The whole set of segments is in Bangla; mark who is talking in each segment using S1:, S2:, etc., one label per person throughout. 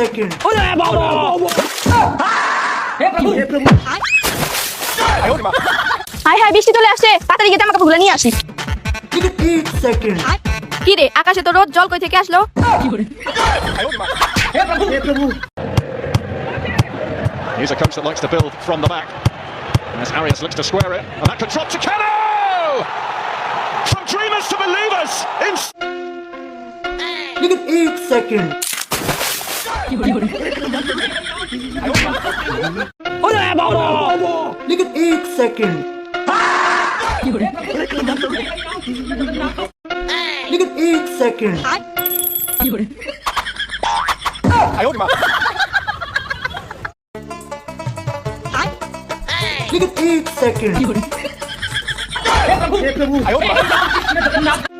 S1: second.
S2: হাই হাই বৃষ্টি চলে আসছে তাড়াতাড়ি গিয়ে আমাকে ভুলে নিয়ে আসি. কি রে আকাশে তো রোদ জল কই থেকে আসলো
S3: Here's a coach that likes to build from the back. As Arias looks to square it, and that could drop to Keno! From dreamers to believers! In
S1: 어라 바보 바보 लेकिन एक सेकंड लेकिन एक सेकंड 아유 마 लेकिन एक सेकंड 아유 마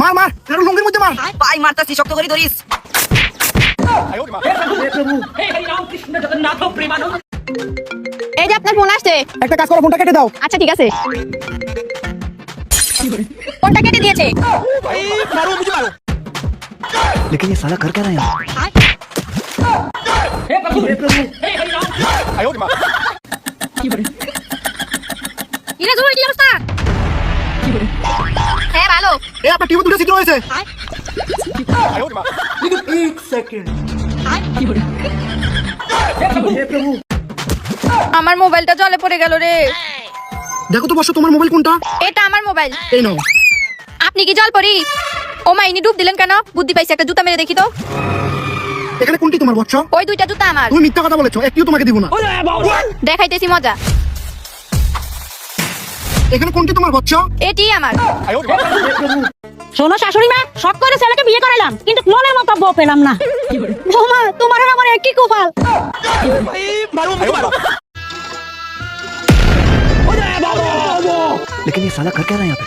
S4: মার মার এর লুঙ্গির মধ্যে মার
S5: পাই মারতাছি শক্ত করে ধরিস
S2: এই যে আপনার ফোন আসছে
S4: একটা কাজ করো ফোনটা কেটে দাও
S2: আচ্ছা ঠিক আছে ফোনটা কেটে দিয়েছে
S6: लेकिन ये साला कर क्या रहा है यहाँ
S2: ইরে
S4: এই আপনার টিভি দুটো ছিদ্র হয়েছে।
S2: আমার মোবাইলটা জলে পড়ে গেল রে।
S4: দেখো তো বসো তোমার মোবাইল কোনটা?
S2: এটা আমার মোবাইল।
S4: এই নাও।
S2: আপনি কি জল পড়ি? ও মা ইনি ডুব দিলেন কেন? বুদ্ধি পাইছে একটা জুতা মেরে দেখি তো।
S4: এখানে কোনটি তোমার বচ্চ
S2: ওই দুইটা জুতা আমার।
S4: তুমি মিথ্যা কথা বলেছ একটিও তোমাকে দিব না।
S2: দেখাইতেছি মজা।
S4: এখানে কোনটি তোমার বচ্চ
S2: এটি আমার
S7: শোনো শাশুড়ি মা শখ করে ছেলেকে বিয়ে করালাম কিন্তু মনের মতো বউ পেলাম না বৌমা তোমার আর আমার একই কপাল
S6: लेकिन ये साला कर क्या रहा है यहाँ पे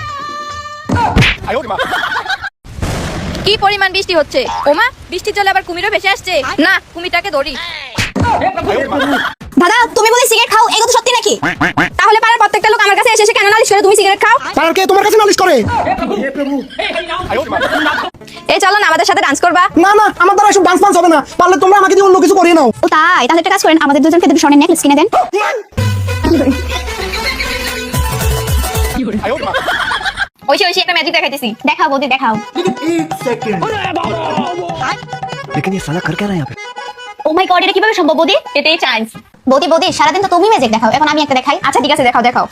S2: কি পরিমাণ বৃষ্টি হচ্ছে ওমা বৃষ্টি চলে আবার কুমিরও ভেসে আসছে না কুমিরটাকে ধরি করে এই চলো না আমাদের সাথে ডান্স করবা
S4: না না আমার দ্বারা এসব ডান্স ফান্স হবে না পারলে তোমরা আমাকে দিয়ে অন্য কিছু করিয়ে নাও
S2: ও তাই তাহলে একটা কাজ করেন আমাদের দুজনকে দুটো স্বর্ণের নেকলেস কিনে দেন ঐশী ঐশী একটা ম্যাজিক দেখাইতেছি দেখাও বৌদি দেখাও
S1: Look at eight second.
S6: लेकिन ये साला कर क्या रहा है यहाँ पे
S2: ও মাই গড এটা কিভাবে সম্ভব বৌদি এটাই চান্স বৌদি বৌদি সারাদিন তো তুমি ম্যাজিক দেখাও এখন আমি একটা দেখাই আচ্ছা ঠিক আছে দেখাও দেখাও